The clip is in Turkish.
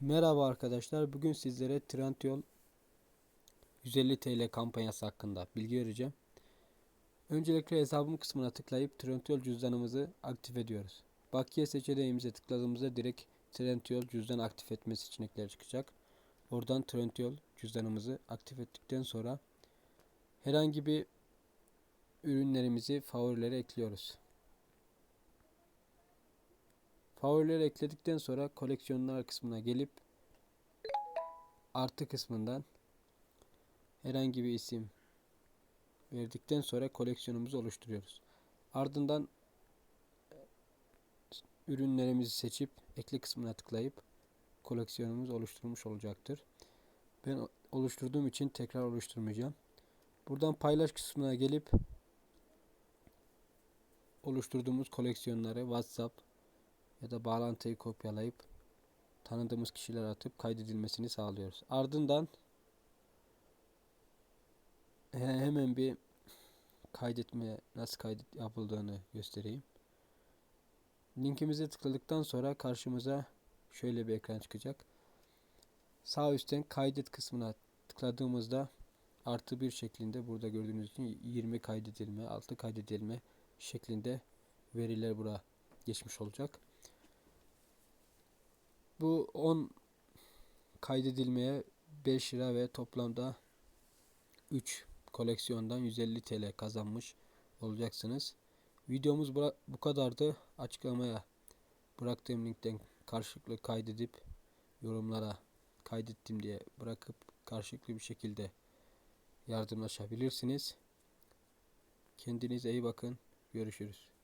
Merhaba arkadaşlar. Bugün sizlere Trendyol 150 TL kampanyası hakkında bilgi vereceğim. Öncelikle hesabım kısmına tıklayıp Trendyol cüzdanımızı aktif ediyoruz. Bakiye seçeneğimize tıkladığımızda direkt Trendyol cüzdan aktif etme seçenekleri çıkacak. Oradan Trendyol cüzdanımızı aktif ettikten sonra herhangi bir ürünlerimizi favorilere ekliyoruz. Favorileri ekledikten sonra koleksiyonlar kısmına gelip artı kısmından herhangi bir isim verdikten sonra koleksiyonumuzu oluşturuyoruz. Ardından ürünlerimizi seçip ekle kısmına tıklayıp koleksiyonumuz oluşturulmuş olacaktır. Ben oluşturduğum için tekrar oluşturmayacağım. Buradan paylaş kısmına gelip oluşturduğumuz koleksiyonları WhatsApp ya da bağlantıyı kopyalayıp tanıdığımız kişiler atıp kaydedilmesini sağlıyoruz. Ardından hemen bir kaydetme nasıl kaydet yapıldığını göstereyim. Linkimize tıkladıktan sonra karşımıza şöyle bir ekran çıkacak. Sağ üstten kaydet kısmına tıkladığımızda artı bir şeklinde burada gördüğünüz için 20 kaydedilme, 6 kaydedilme şeklinde veriler buraya geçmiş olacak. Bu 10 kaydedilmeye 5 lira ve toplamda 3 koleksiyondan 150 TL kazanmış olacaksınız. Videomuz bu kadardı. Açıklamaya bıraktığım linkten karşılıklı kaydedip yorumlara kaydettim diye bırakıp karşılıklı bir şekilde yardımlaşabilirsiniz. Kendinize iyi bakın. Görüşürüz.